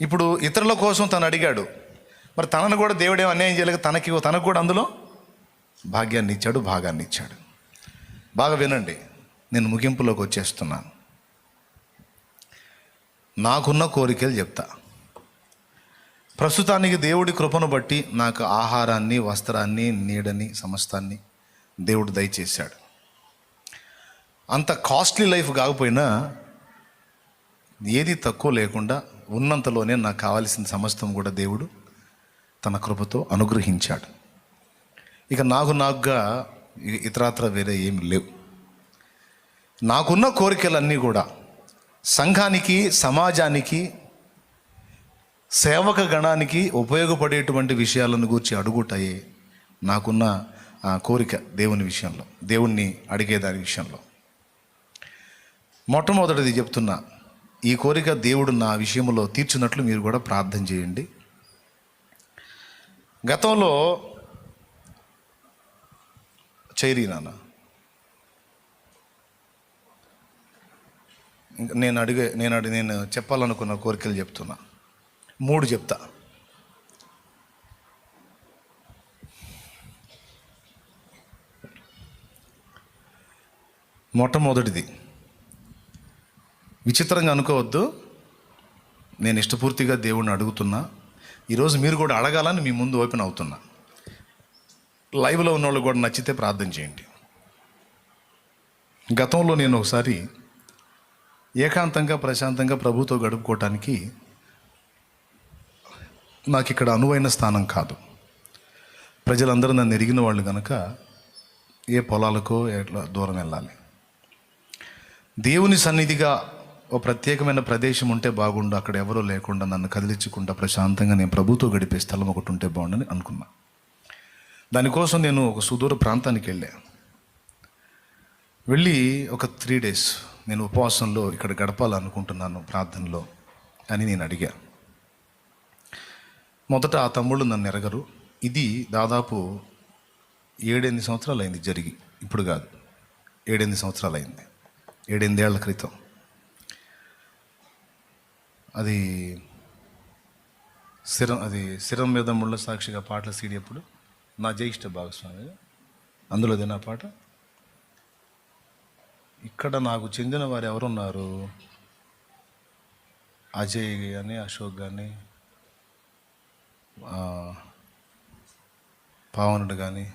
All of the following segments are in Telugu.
ఇప్పుడు ఇతరుల కోసం తను అడిగాడు. మరి తనను కూడా దేవుడు ఏం అన్యాయం చేయలేక తనకి తనకు కూడా అందులో భాగ్యాన్ని ఇచ్చాడు భాగాన్ని ఇచ్చాడు. బాగా వినండి నేను ముగింపులోకి వచ్చేస్తున్నాను. నాకున్న కోరికలు చెప్తా. ప్రస్తుతానికి దేవుడి కృపను బట్టి నాకు ఆహారాన్ని వస్త్రాన్ని నీడని సమస్తాన్ని దేవుడు దయచేశాడు. అంత కాస్ట్లీ లైఫ్ కాకపోయినా ఏది తక్కువ లేకుండా ఉన్నంతలోనే నాకు కావాల్సిన సమస్తం కూడా దేవుడు తన కృపతో అనుగ్రహించాడు. ఇక నాకు నాకుగా ఇతరాత్ర వేరే ఏమి లేవు. నాకున్న కోరికలన్నీ కూడా సంఘానికి సమాజానికి సేవక గణానికి ఉపయోగపడేటువంటి విషయాలను గురించి అడుగుటాయి నాకున్న ఆ, కోరిక దేవుని విషయంలో దేవుణ్ణి అడిగేదాని విషయంలో. మొట్టమొదటిది చెప్తున్నా ఈ కోరిక దేవుడు నా విషయంలో తీర్చినట్లు మీరు కూడా ప్రార్థన చేయండి. గతంలో చైరీ నాన్న. ఇంకా నేను అడిగే నేను అడిగి నేను చెప్పాలనుకున్న కోరికలు చెప్తున్నా. మూడు చెప్తా. మొట్టమొదటిది విచిత్రంగా అనుకోవద్దు. నేను ఇష్టపూర్తిగా దేవుణ్ణి అడుగుతున్నా. ఈరోజు మీరు కూడా అడగాలని మీ ముందు ఓపెన్ అవుతున్నా. లైవ్లో ఉన్న వాళ్ళు కూడా నచ్చితే ప్రార్థన చేయండి. గతంలో నేను ఒకసారి ఏకాంతంగా ప్రశాంతంగా ప్రభుతో గడుపుకోవటానికి నాకు ఇక్కడ అనువైన స్థానం కాదు. ప్రజలందరూ నన్ను ఎరిగిన వాళ్ళు కనుక ఏ పొలాలకో ఎట్లా దూరం వెళ్ళాలి. దేవుని సన్నిధిగా ఓ ప్రత్యేకమైన ప్రదేశం ఉంటే బాగుండు అక్కడ ఎవరో లేకుండా నన్ను కదిలించకుండా ప్రశాంతంగా నేను ప్రభుతో గడిపే స్థలం ఒకటి ఉంటే బాగుండని అనుకున్నా. దానికోసం నేను ఒక సుదూర ప్రాంతానికి వెళ్ళా. వెళ్ళి ఒక త్రీ డేస్ నేను ఉపవాసంలో ఇక్కడ గడపాలనుకుంటున్నాను ప్రార్థనలో అని నేను అడిగా. మొదట ఆ తమ్ముళ్ళు నన్ను ఎరగరు. ఇది దాదాపు ఏడెనిమిది సంవత్సరాలు అయింది జరిగి ఇప్పుడు కాదు ఏడెనిమిది సంవత్సరాలు అయింది ఏడెనిమిదేళ్ళ క్రితం. అది శిరం అది శిరం మీద ముళ్ళ సాక్షిగా పాటల సీడీ అప్పుడు నా జ్యేష్ఠ భాగస్వామి అందులో నా పాట ఇక్కడ నాకు చెందిన వారు ఎవరున్నారు? అజయ్ కానీ అశోక్ కానీ పావనుడు కానీ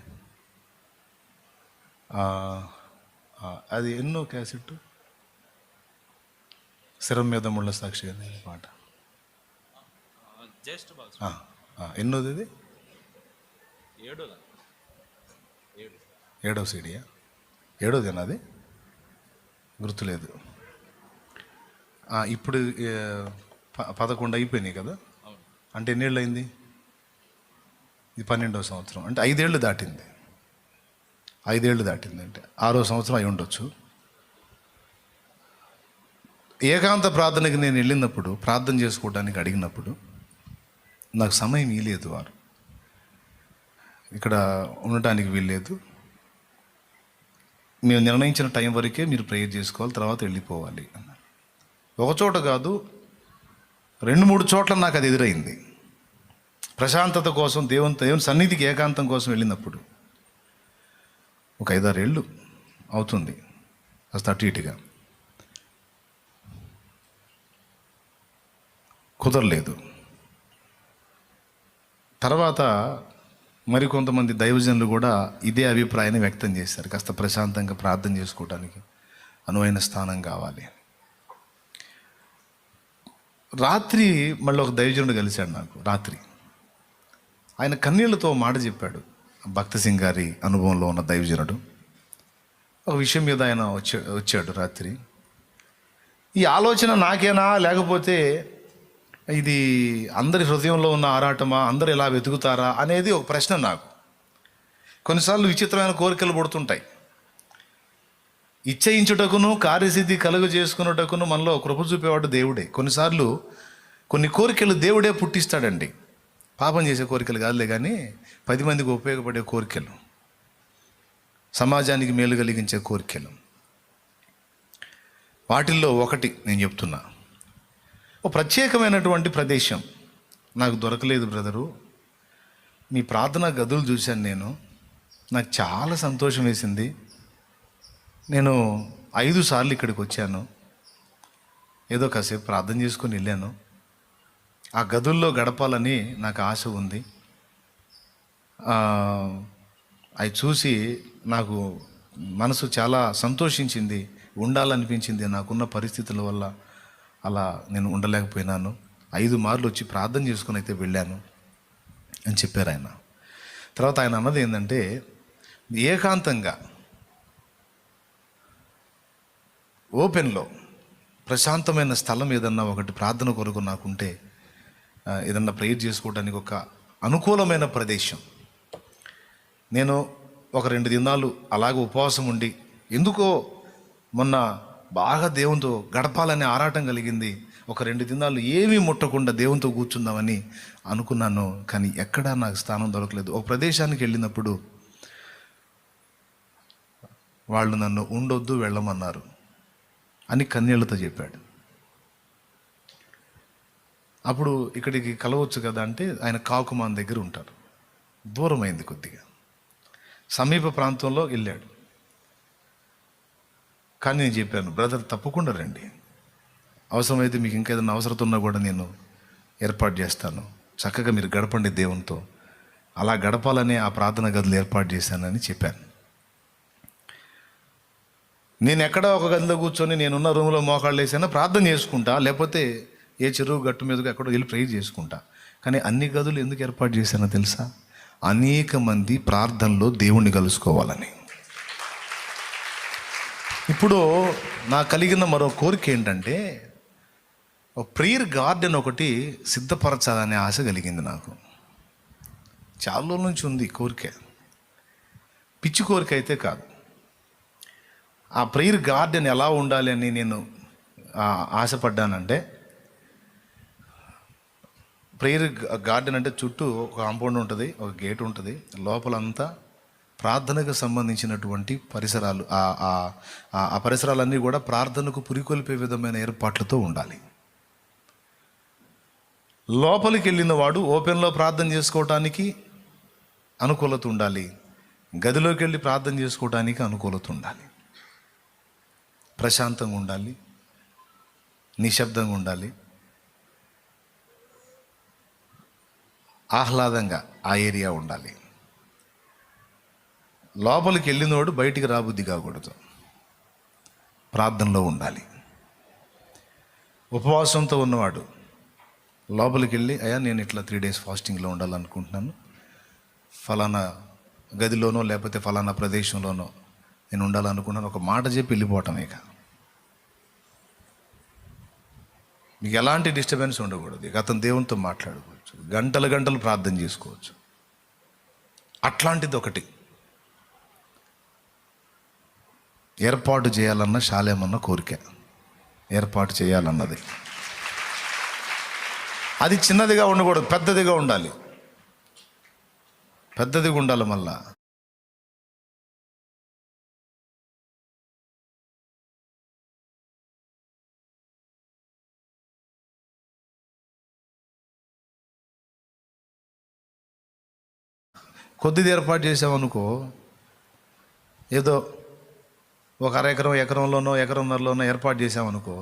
అది ఎన్నో క్యాసెట్ శిరం మీద ముళ్ళ సాక్షి అనే పాట ఎన్నోది ఇది ఏడో సీడియా ఏడోదేనా అది గుర్తులేదు ఇప్పుడు పదకొండు అయిపోయినాయి కదా అంటే ఎన్నేళ్ళు అయింది ఇది పన్నెండవ సంవత్సరం అంటే ఐదేళ్ళు దాటింది ఐదేళ్ళు దాటింది అంటే ఆరో సంవత్సరం అయి ఉండొచ్చు ఏకాంత ప్రార్థనకి నేను వెళ్ళినప్పుడు ప్రార్థన చేసుకోవడానికి అడిగినప్పుడు నాకు సమయం ఇవ్వలేదు వారు. ఇక్కడ ఉండటానికి వీల్లేదు. మేము నిర్ణయించిన టైం వరకే మీరు ప్రేయర్ చేసుకోవాలి తర్వాత వెళ్ళిపోవాలి ఒకచోట ఒక చోట కాదు రెండు మూడు చోట్ల నాకు అది ఎదురైంది. ప్రశాంతత కోసం దేవుని దేవుని సన్నిధికి ఏకాంతం కోసం వెళ్ళినప్పుడు ఒక ఐదారేళ్ళు అవుతుంది. కాస్త అటు ఇటుగా. కుదరలేదు. తర్వాత మరికొంతమంది దైవజనులు కూడా ఇదే అభిప్రాయాన్ని వ్యక్తం చేశారు. కాస్త ప్రశాంతంగా ప్రార్థన చేసుకోవడానికి అనువైన స్థానం కావాలి. రాత్రి మళ్ళీ ఒక దైవజనుడు కలిశాడు నాకు రాత్రి. ఆయన కన్నీళ్ళతో మాట చెప్పాడు. భక్త సింగ్ గారి అనుభవంలో ఉన్న దైవజనుడు. ఒక విషయం మీద ఆయన వచ్చా వచ్చాడు రాత్రి. ఈ ఆలోచన నాకేనా? లేకపోతే ఇది అందరి హృదయంలో ఉన్న ఆరాటమా? అందరు ఎలా వెతుకుతారా? అనేది ఒక ప్రశ్న నాకు. కొన్నిసార్లు విచిత్రమైన కోరికలు పుడుతుంటాయి. ఇచ్చయించుటకును కార్యసిద్ధి కలుగు చేసుకున్నటకును మనలో కృప చూపేవాడు దేవుడే. కొన్నిసార్లు కొన్ని కోరికలు దేవుడే పుట్టిస్తాడండి. పాపం చేసే కోరికలు కాదులే కానీ పది మందికి ఉపయోగపడే కోరికలు. సమాజానికి మేలు కలిగించే కోరికలు. వాటిల్లో ఒకటి నేను చెప్తున్నా. ఓ ప్రత్యేకమైనటువంటి ప్రదేశం. నాకు దొరకలేదు బ్రదరు. మీ ప్రార్థనా గదులు చూశాను నేను. నాకు చాలా సంతోషం వేసింది. నేను ఐదు సార్లు ఇక్కడికి వచ్చాను. ఏదో కాసేపు ప్రార్థన చేసుకొని వెళ్ళాను. ఆ గదుల్లో గడపాలని నాకు ఆశ ఉంది. అవి చూసి నాకు మనసు చాలా సంతోషించింది ఉండాలనిపించింది. నాకున్న పరిస్థితుల వల్ల అలా నేను ఉండలేకపోయినాను. ఐదు మార్లు వచ్చి ప్రార్థన చేసుకుని అయితే వెళ్ళాను అని చెప్పారు ఆయన. తర్వాత ఆయన అన్నది ఏంటంటే ఏకాంతంగా ఓపెన్లో ప్రశాంతమైన స్థలం ఏదన్నా ఒకటి ప్రార్థన కొరకు నాకుంటే ఏదన్నా ప్రేయర్ చేసుకోవడానికి ఒక అనుకూలమైన ప్రదేశం. నేను ఒక రెండు దినాలు అలాగే ఉపవాసం ఉండి ఎందుకో మొన్న బాగా దేవునితో గడపాలనే ఆరాటం కలిగింది. ఒక రెండు దినాలు ఏమీ ముట్టకుండా దేవునితో కూర్చుందామని అనుకున్నాను కానీ ఎక్కడా నాకు స్థానం దొరకలేదు. ఒక ప్రదేశానికి వెళ్ళినప్పుడు వాళ్ళు నన్ను ఉండొద్దు వెళ్ళమన్నారు అని కన్యలతో చెప్పాడు. అప్పుడు ఇక్కడికి కలవచ్చు కదా అంటే ఆయన కాకుమాన్ దగ్గర ఉంటారు. దూరమైంది కొద్దిగా. సమీప ప్రాంతంలో వెళ్ళాడు. కానీ నేను చెప్పాను బ్రదర్ తప్పకుండా రండి. అవసరమైతే మీకు ఇంకేదైనా అవసరం ఉన్నా కూడా నేను ఏర్పాటు చేస్తాను. చక్కగా మీరు గడపండి దేవునితో. అలా గడపాలనే ఆ ప్రార్థన గదులు ఏర్పాటు చేశానని చెప్పాను. నేను ఎక్కడ ఒక గదిలో కూర్చొని నేనున్న రూమ్లో మోకాళ్ళు వేసాను ప్రార్థన చేసుకుంటా. లేకపోతే ఏ చెరువు గట్టు మీదకి ఎక్కడో వెళ్ళి ప్రేయర్ చేసుకుంటా. కానీ అన్ని గదులు ఎందుకు ఏర్పాటు చేశానో తెలుసా? అనేక మంది ప్రార్థనలో దేవుణ్ణి కలుసుకోవాలని. ఇప్పుడు నాకు కలిగిన మరో కోరిక ఏంటంటే ఒక గార్డెన్ ఒకటి సిద్ధపరచాలనే ఆశ కలిగింది నాకు. చాలా రోజుల నుంచి ఉంది కోరిక. పిచ్చి కోరిక అయితే కాదు. ఆ ప్రియర్ గార్డెన్ ఎలా ఉండాలి అని నేను ఆశపడ్డానంటే ప్రేయర్ గార్డెన్ అంటే చుట్టూ ఒక కాంపౌండ్ ఉంటుంది ఒక గేట్ ఉంటుంది లోపలంతా ప్రార్థనకు సంబంధించినటువంటి పరిసరాలు ఆ- ఆ- పరిసరాలన్నీ కూడా ప్రార్థనకు పురికొల్పే విధమైన ఏర్పాట్లతో ఉండాలి. లోపలికి వెళ్ళిన వాడు ఓపెన్లో ప్రార్థన చేసుకోవటానికి అనుకూలత ఉండాలి. గదిలోకి వెళ్ళి ప్రార్థన చేసుకోవటానికి అనుకూలత ఉండాలి. ప్రశాంతంగా ఉండాలి. నిశ్శబ్దంగా ఉండాలి. ఆహ్లాదంగా ఆ ఏరియా ఉండాలి. లోపలికి వెళ్ళినోడు బయటికి రాబుద్ది కాకూడదు. ప్రార్థనలో ఉండాలి. ఉపవాసంతో ఉన్నవాడు లోపలికి వెళ్ళి అయ్యా నేను ఇట్లా త్రీ డేస్ ఫాస్టింగ్లో ఉండాలనుకుంటున్నాను. ఫలానా గదిలోనో లేకపోతే ఫలానా ప్రదేశంలోనో నేను ఉండాలనుకున్నాను ఒక మాట చెప్పి వెళ్ళిపోవటం ఇక. మీకు ఎలాంటి డిస్టర్బెన్స్ ఉండకూడదు. ఇక అతను దేవునితో మాట్లాడుకోవచ్చు. గంటలు గంటలు ప్రార్థన చేసుకోవచ్చు. అట్లాంటిది ఒకటి. ఏర్పాటు చేయాలన్న శాలేమన్న కోరిక. ఏర్పాటు చేయాలన్నది. అది చిన్నదిగా ఉండకూడదు పెద్దదిగా ఉండాలి. పెద్దదిగా ఉండాలి మళ్ళా. కొద్దిది ఏర్పాటు చేసామనుకో ఏదో ఒక అర ఎకరం ఎకరంలోనో ఎకరంన్నరలోనో ఏర్పాటు చేసామనుకో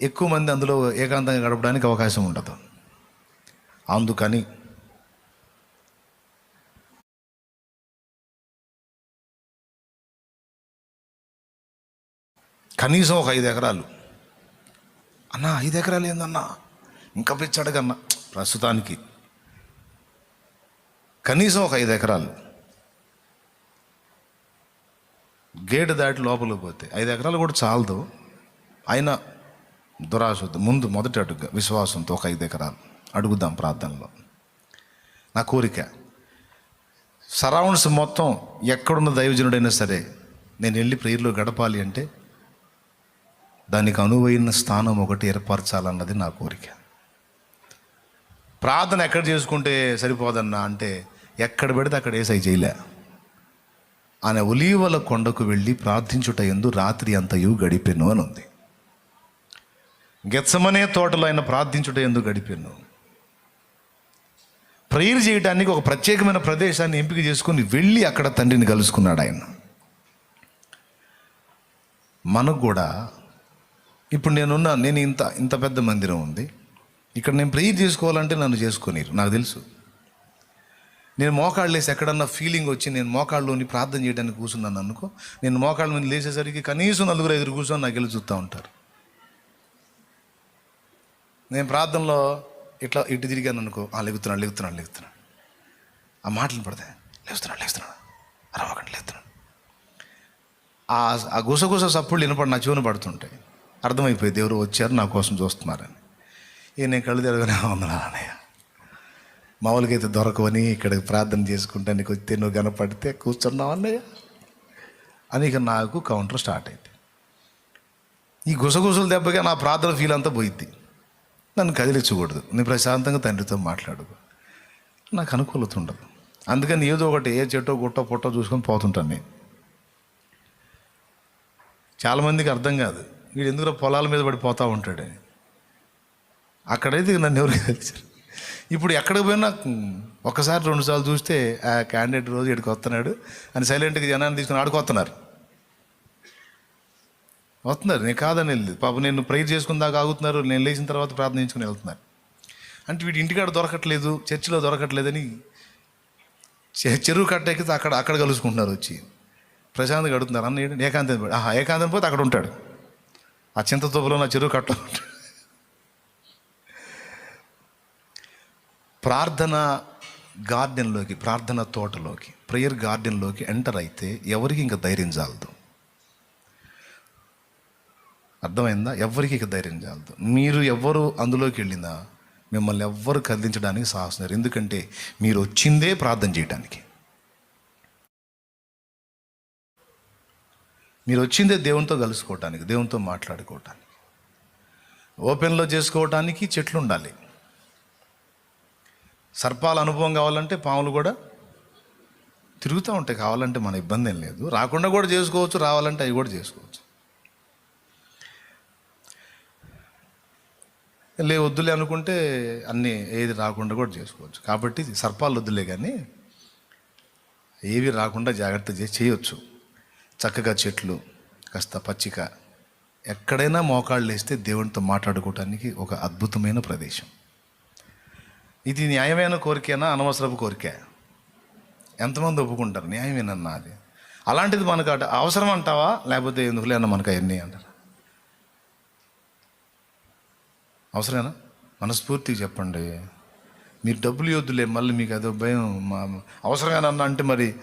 ఎక్కువ మంది అందులో ఏకాంతంగా గడపడానికి అవకాశం ఉండదు. అందుకని కనీసం ఒక ఐదు ఎకరాలు. అన్న ఐదు ఎకరాలు ఏందన్నా? ఇంకా పిచ్చడగన్నా ప్రస్తుతానికి. కనీసం ఒక ఐదు ఎకరాలు. గేటు దాటి లోపలికి పోతే ఐదు ఎకరాలు కూడా చాలదు. అయినా దురాశ ముందు మొదటి అడుగు విశ్వాసంతో ఒక ఐదు ఎకరాలు. అడుగుదాం ప్రార్థనలో. నా కోరిక సరౌండ్స్ మొత్తం ఎక్కడున్న దైవజనుడైనా సరే నేను వెళ్ళి ప్రేయర్లో గడపాలి అంటే దానికి అనువైన స్థానం ఒకటి ఏర్పరచాలన్నది నా కోరిక. ప్రార్థన ఎక్కడ చేసుకుంటే సరిపోదన్నా అంటే ఎక్కడ పెడితే అక్కడ ఏసై చేయలే. ఆయన ఒలీవల కొండకు వెళ్ళి ప్రార్థించుట ఎందు రాత్రి అంతయు గడిపెను అని ఉంది గెత్సమనే తోటలో ఆయన ప్రార్థించుట ఎందు గడిపెను. ప్రేయర్ చేయడానికి ఒక ప్రత్యేకమైన ప్రదేశాన్ని ఎంపిక చేసుకుని వెళ్ళి అక్కడ తండ్రిని కలుసుకున్నాడు ఆయన మనకు కూడా ఇప్పుడు నేనున్న నేను ఇంత ఇంత పెద్ద మందిరం ఉంది. ఇక్కడ నేను ప్రేయర్ చేసుకోవాలంటే నన్ను చేసుకునేరు నాకు తెలుసు. నేను మోకాళ్ళు లేసి ఎక్కడన్నా ఫీలింగ్ వచ్చి నేను మోకాళ్ళలోని ప్రార్థన చేయడానికి కూర్చున్నాను అనుకో నేను మోకాళ్ళ మీద లేచేసరికి కనీసం నలుగురు ఐదుగురు కూర్చొని నాకు వెళ్ళి చూస్తూ ఉంటారు. నేను ప్రార్థనలో ఇట్లా ఇటు తిరిగాను అనుకో ఆ లెగుతున్నాడు లెగుతున్నాడు లెగుతున్నాడు. ఆ మాటలు పడతాయి. లేస్తున్నాడు లేస్తున్నాడు అరవకండి లేస్తున్నాడు ఆ ఆ గుసగుస సప్పుడు వినపడి నా చెవున పడుతుంటాయి. అర్థమైపోయింది ఎవరు వచ్చారు నా కోసం చూస్తున్నారని. ఇక నేను కళ్ళు తెరవగానే వందనాలు అన్నయ్య. మామూలుగా అయితే దొరకవని ఇక్కడ ప్రార్థన చేసుకుంటా నీకు వచ్చి నువ్వు కనపడితే కూర్చున్నావు అన్నయ్య. అని ఇక నాకు కౌంటర్ స్టార్ట్ అయింది. ఈ గుసగుసలు దెబ్బగా నా ప్రార్థన ఫీల్ అంతా పోయింది నన్ను కదిలించకూడదు. నేను ప్రశాంతంగా తండ్రితో మాట్లాడు నాకు అనుకూలత ఉండదు. అందుకని ఏదో ఒకటి ఏ చెట్టో గుట్టో పొట్టో చూసుకొని పోతుంటాను నేను. చాలామందికి అర్థం కాదు. వీడు ఎందుకు పొలాల మీద పడిపోతూ ఉంటాడు అక్కడైతే నన్ను ఎవరు కలిసారు ఇప్పుడు ఎక్కడికి పోయినా ఒకసారి రెండుసార్లు చూస్తే ఆ క్యాండిడేట్ రోజు ఇక్కడికి వస్తున్నాడు అని సైలెంట్గా జనాన్ని తీసుకుని ఆడుకొస్తున్నారు వస్తున్నారు. నేను కాదని వెళ్ళి పాప నేను ప్రేయర్ చేసుకుందాక ఆగుతున్నారు. నేను లేచిన తర్వాత ప్రార్థించుకుని వెళ్తున్నారు. అంటే వీడి ఇంటికాడ దొరకట్లేదు చర్చిలో దొరకట్లేదని చె- చెరువు కట్ట ఎక్కితే అక్కడ అక్కడ కలుసుకుంటున్నారు వచ్చి. ప్రశాంత్ అడుగుతున్నారు. అన్న ఏకాంతం ఆహా ఏకాంతం పోతే అక్కడ ఉంటాడు. ఆ చింత తోపులో నా చెరువు కట్ట ప్రార్థన గార్డెన్లోకి ప్రార్థన తోటలోకి ప్రేయర్ గార్డెన్లోకి ఎంటర్ అయితే ఎవరికి ఇంకా ధైర్యం చాలదు? అర్థమైందా? ఎవరికి ఇక ధైర్యం చాలదు? మీరు ఎవరు అందులోకి వెళ్ళినా మిమ్మల్ని ఎవ్వరు కదిలించడానికి సాహసం ఎందుకంటే మీరు వచ్చిందే ప్రార్థన చేయడానికి మీరు వచ్చిందే దేవునితో కలుసుకోవటానికి దేవునితో మాట్లాడుకోవటానికి. ఓపెన్లో చేసుకోవటానికి చెట్లు ఉండాలి సర్పాల అనుభవం కావాలంటే పాములు కూడా తిరుగుతూ ఉంటాయి. కావాలంటే మన ఇబ్బంది ఏం లేదు. రాకుండా కూడా చేసుకోవచ్చు రావాలంటే అవి కూడా చేసుకోవచ్చు. లే వద్దులే అనుకుంటే అన్నీ ఏది రాకుండా కూడా చేసుకోవచ్చు. కాబట్టి సర్పాలు వద్దులే కానీ ఏవి రాకుండా జాగ్రత్త చేసి చేయొచ్చు. చక్కగా చెట్లు కాస్త పచ్చిక. ఎక్కడైనా మోకాళ్ళు వేస్తే దేవునితో మాట్లాడుకోవటానికి ఒక అద్భుతమైన ప్రదేశం. ఇది న్యాయమైన కోరికేనా? అనవసరపు కోరిక. ఎంతమంది ఒప్పుకుంటారు? న్యాయమేనన్నా అది అలాంటిది మనకు అట అవసరం అంటావా? లేకపోతే ఎందుకులే అన్న మనకు అవన్నీ అంటారు. అవసరమేనా? మనస్ఫూర్తిగా చెప్పండి. మీరు డబ్బులు ఇవ్వద్దులే మళ్ళీ మీకు అదో భయం అవసరమేనన్నా అంటే మరి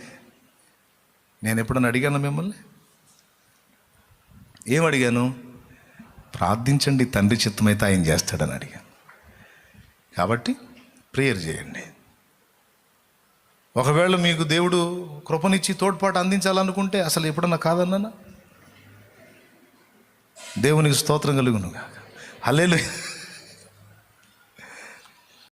నేను ఎప్పుడన్నా అడిగాను మిమ్మల్ని? ఏం అడిగాను? ప్రార్థించండి తండ్రి చిత్తమైతే ఆయన చేస్తాడని అడిగాను. కాబట్టి ప్రేయర్ చేయండి. ఒకవేళ మీకు దేవుడు కృపనిచ్చి తోడ్పాటు అందించాలనుకుంటే అసలు ఎప్పుడన్నా కాదన్నానా? దేవునికి స్తోత్రం కలుగును హల్లెలూయా.